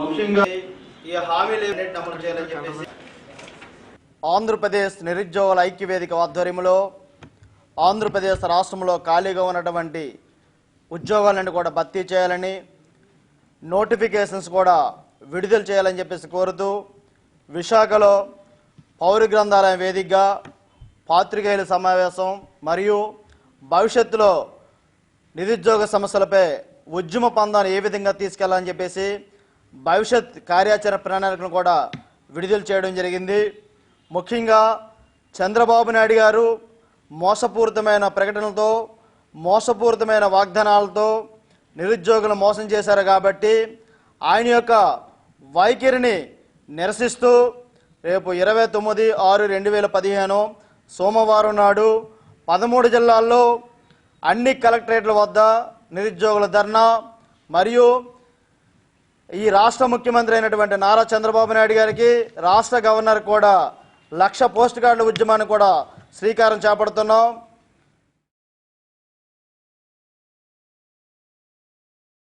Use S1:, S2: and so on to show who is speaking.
S1: హామీలు అమలు చేయాలని చెప్పేసి.
S2: ఆంధ్రప్రదేశ్ నిరుద్యోగుల ఐక్యవేదిక ఆధ్వర్యంలో ఆంధ్రప్రదేశ్ రాష్ట్రంలో ఖాళీగా ఉన్నటువంటి ఉద్యోగాలను కూడా భర్తీ చేయాలని నోటిఫికేషన్స్ కూడా విడుదల చేయాలని చెప్పేసి కోరుతూ విశాఖలో పౌర గ్రంథాలయం వేదికగా పాత్రికేయుల సమావేశం మరియు భవిష్యత్తులో నిరుద్యోగ సమస్యలపై ఉద్యమ పందాన్ని ఏ విధంగా తీసుకెళ్ళాలని చెప్పేసి భవిష్యత్ కార్యాచరణ ప్రణాళికను కూడా విడుదల చేయడం జరిగింది. ముఖ్యంగా చంద్రబాబు నాయుడు గారు మోసపూరితమైన ప్రకటనలతో మోసపూరితమైన వాగ్దానాలతో నిరుద్యోగులు మోసం చేశారు కాబట్టి ఆయన యొక్క వైఖరిని నిరసిస్తూ రేపు ఇరవై తొమ్మిది ఆరు రెండు వేల పదిహేను సోమవారం నాడు పదమూడు జిల్లాల్లో అన్ని కలెక్టరేట్ల వద్ద నిరుద్యోగుల ధర్నా మరియు ఈ రాష్ట్ర ముఖ్యమంత్రి అయినటువంటి నారా చంద్రబాబు నాయుడు గారికి రాష్ట్ర గవర్నర్ కూడా లక్ష పోస్ట్ కార్డుల ఉద్యమాన్ని కూడా శ్రీకారం చేపడుతున్నాం.